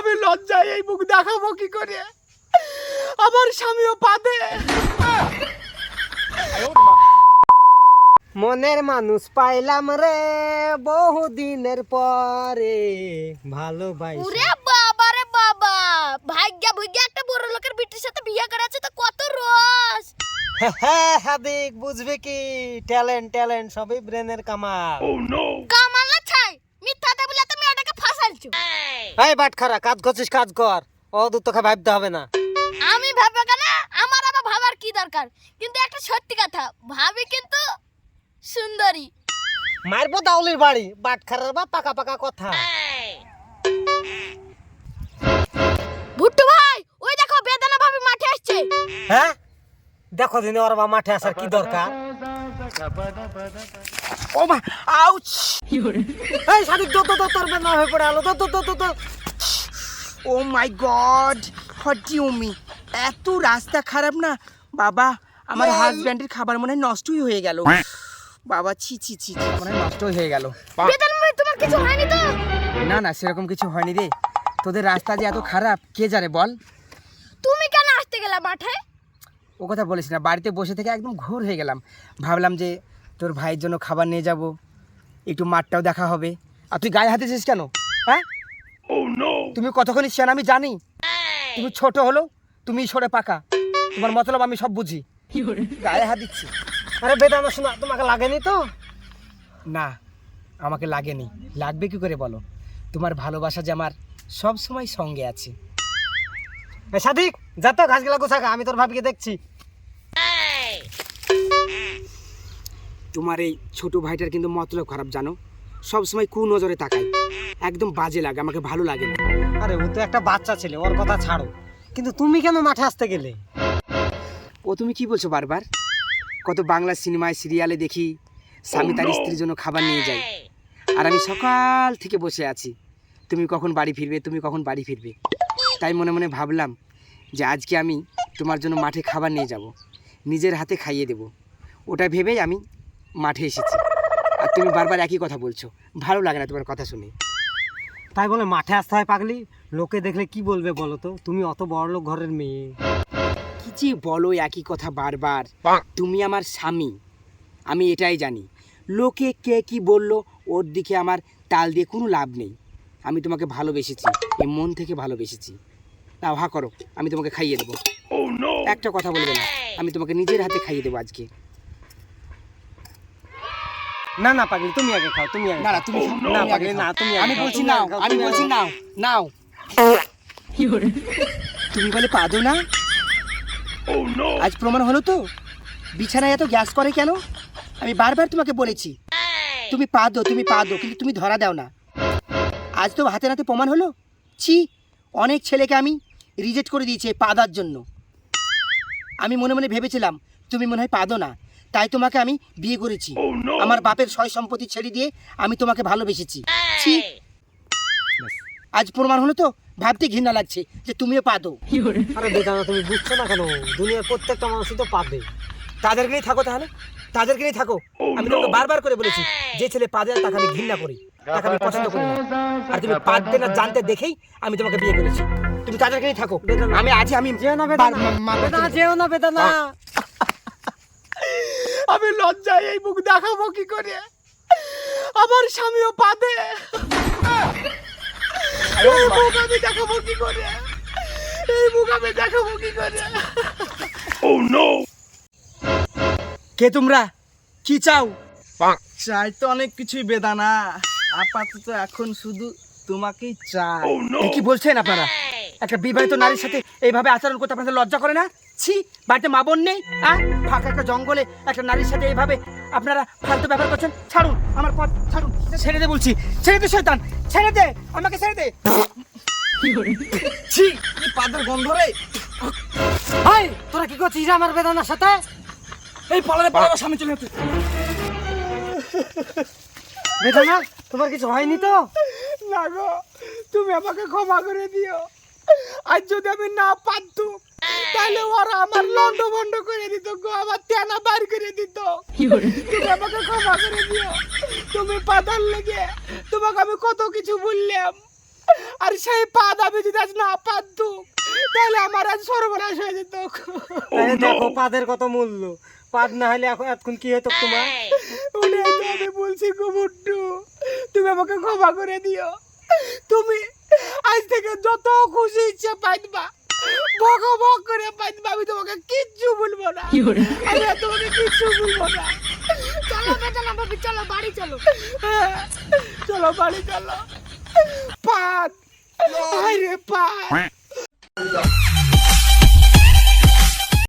আমি লজ্জায় এই মুখ দেখাবো কি করে? আমার স্বামীও পাদে মনের মানুষ পাইলাম রে বহুদিনের পরে। ভালোবাসি। ওরে বাবা রে বাবা ভাগ্যা ভুগ্যা একটা বড় লোকের বিটির সাথে বিয়ে করেছে তো কত রস। হ্যাঁ হাদিক বুঝবে কি? ট্যালেন্ট ট্যালেন্ট সবই ব্রেনের কামাল কামাল ছাই মিথ্যাতে বলে তুমি এটাকে ফাসালছো এই বাটখারা কাজ করছিস কাজ কর। ও তোকে ভাবতে হবে না। আমি ভাববো কেন? আমার আবার ভাবার কি দরকার? কিন্তু একটা সত্যি কথা ভাবি কিন্তু সুন্দরী। মারবো দাউলির বাড়ি বাটখারার বা পাকা পাকা কথা। ভুট্টু ভাই ওই দেখো বেদনা ভাবি মাঠে আসছে। হ্যাঁ? দেখো দিনে ওর বা মাঠে আসার কি দরকার? ও মা আউচ! এই সাদিক দো তো তোর বেদনা হয়ে পড়ে আলো তো তো তো তো ও my God what you me এত রাস্তা খারাপ না? বাবা আমার হাজব্যান্ডের খাবার মনে হয় নষ্টই হয়ে গেল। বাবা ছি ছি ছি ছি, মনে হয় নষ্টই হয়ে গেল। বেদনা ভাই তোমার কিছু হয়নি তো? না না সেরকম কিছু হয়নি রে। তোদের রাস্তা যে এত খারাপ কে জানে বল? তুমি কেন আসতে গেলা মাঠে? ও কথা বলিস না। বাড়িতে বসে থেকে একদম ঘোর হয়ে গেলাম। ভাবলাম যে তোর ভাইয়ের জন্য খাবার নিয়ে যাব। একটু মাঠটাও দেখা হবে। আর তুই গায়ে হাতেছিস কেন? হ্যাঁ? তুমি কতক্ষণ ইচ্ছেন আমি জানি। তুমি ছোট হলো তুমি সরে পাকা। তোমার মতলব আমি সব বুঝি। গায়ে হাত দিচ্ছি। আরে বেদানা শোনা তোমাকে লাগেনি তো? না আমাকে লাগেনি। লাগবে কি করে বলো? তোমার ভালোবাসা যে আমার সব সময় সঙ্গে আছে। সাদিক যা তো ঘাস গেলা গোছাকা আমি তোর ভাবিকে দেখছি। তোমার এই ছোট ভাইটার কিন্তু মতলব খারাপ জানো? সব সময় কু নজরে তাকায়। একদম বাজে লাগে আমাকে ভালো লাগে না। আরে ও তো একটা বাচ্চা ছেলে ওর কথা ছাড়ো। কিন্তু তুমি কেন মাঠে আসতে গেলে? ও তুমি কি বলছো বারবার? কত বাংলা সিনেমায় সিরিয়ালে দেখি স্বামী তার স্ত্রীর জন্য খাবার নিয়ে যায়। আর আমি সকাল থেকে বসে আছি। তুমি কখন বাড়ি ফিরবে তুমি কখন বাড়ি ফিরবে? তাই মনে মনে ভাবলাম যে আজকে আমি তোমার জন্য মাঠে খাবার নিয়ে যাব। নিজের হাতে খাইয়ে দেব। ওটা ভেবেই আমি মাঠে এসেছি। আর তুমি বারবার একই কথা বলছো। ভালো লাগে না তোমার কথা শুনে। তাই বলে মাঠে আসতে হয় পাগলি? লোকে দেখলে কি বলবে বলো তো? তুমি অত বড় লোক ঘরের মেয়ে। কি যে বলো একই কথা বারবার। তুমি আমার স্বামী। আমি এটাই জানি। লোকে কে কি বলল ওর দিকে আমার তাল দিয়ে কোনো লাভ নেই। আমি তোমাকে ভালোবেসেছি। এই মন থেকে ভালোবেসেছি। নাও হা করো আমি তোমাকে খাইয়ে দেবো। একটা কথা বলবে না আমি তোমাকে নিজের হাতে খাইয়ে দেবো আজকে। না না পাগলি তুমি আগে খাও তুমি আগে না না তুমি না পাগলি না তুমি আমি বলছি নাও আমি তুমি বলছি নাও নাও। তুমি বলে পাদো না? আজ প্রমাণ হলো তো বিছানায় এত গ্যাস করে কেন? আমি বারবার তোমাকে বলেছি তুমি পাদো তুমি পাদো কিন্তু তুমি ধরা দাও না। আজ তো হাতে নাতে প্রমাণ হলো? ছি অনেক ছেলেকে আমি রিজেক্ট করে দিয়েছে পাদার জন্য। আমি মনে মনে ভেবেছিলাম তুমি মনে হয় পাদো না। তাই তোমাকে আমি বিয়ে করেছি। আমার বাপের সয় সম্পত্তি ছেড়ে দিয়ে আমি তোমাকে ভালোবেসেছি। ছি! আজ প্রমাণ হলো তো ভাবতে ঘৃণা লাগছে যে তুমিও পাদো। আরে বেদানা তুমি বুঝছ না কেন? দুনিয়ার প্রত্যেকটা মানুষই তো পাবে তাদেরকে নিয়ে থাকো তাহলে? তাদেরকে নিয়ে থাকো আমি তোমাকে বারবার করে বলেছি যে ছেলে পা দেয় তাকে আমি ঘৃণা করি তাকে আমি পছন্দ করি না। আর তুমি পারতে না জানতে দেখেই আমি তোমাকে বিয়ে করেছি। তুমি তাদেরকে থাকো আমি আজই আমি যেও না বেদানা। বেদানা যেও না বেদানা। আমি লজ্জায় এই মুখ দেখাবো কি করে? আমার স্বামীও পাদে। এই মুখ আমি দেখাবো কি করে? এই মুখ আমি দেখাবো কি করে? কে তোমরা? কি চাও? চাই তো অনেক কিছুই বেদানা। আপাতত এখন শুধু তোমাকেই চাই। এ কি বলছেন আপনারা? একটা বিবাহিত নারীর সাথে এইভাবে আচরণ করতে আপনাদের লজ্জা করে না? ছি, বাড়িতে মা বোন নেই ফাঁকা একটা জঙ্গলে একটা নারীর সাথে এইভাবে আপনারা ফালতু ব্যবহার করছেন? ছাড়ুন, আমার পথ ছাড়ুন, ছেড়ে দে বলছি। ছেড়ে দে, শয়তান, ছেড়ে দে, আমাকে ছেড়ে দে। ছি, কি পাদের গন্ধ রে? হাই, তোরা কি করছিস আমার বেদানার সাথে? এই পালারে পালারে সামনে চলে যেতে বেদানা, তোমার কিছু হয়নি তো? না গো, তুমি আমাকে ক্ষমা করে দিও। আজ যদি আমি না পারতুম তাহলে ওরা আমার লন্ড বন্ড করে দিত গো আমার তেনা বার করে দিত। তুমি আমাকে ক্ষমা করে দিও। তুমি পাতার লেগে তোমাকে আমি কত কিছু বললাম। আর সেই পাদ আমি যদি আজ না পারতুম তাহলে আমার আজ সর্বনাশ হয়ে যেত। তাহলে দেখো পাদের কত মূল্য। পাদ না হলে এখন এখন কি হতো তোমার? ওটাই তো আমি বলছি গো তুমি আমাকে ক্ষমা করে দিও। তুমি যত খুশি ইচ্ছে পাইবা বক বক করে পাইবা আমি তোমাকে কিচ্ছু বলব না। আমি তোমাকে কিচ্ছু বলব না। চলো বেটা ভাবি চলো বাড়ি চলো। হ্যাঁ, চলো বাড়ি চলো। পাত। আরে পাত।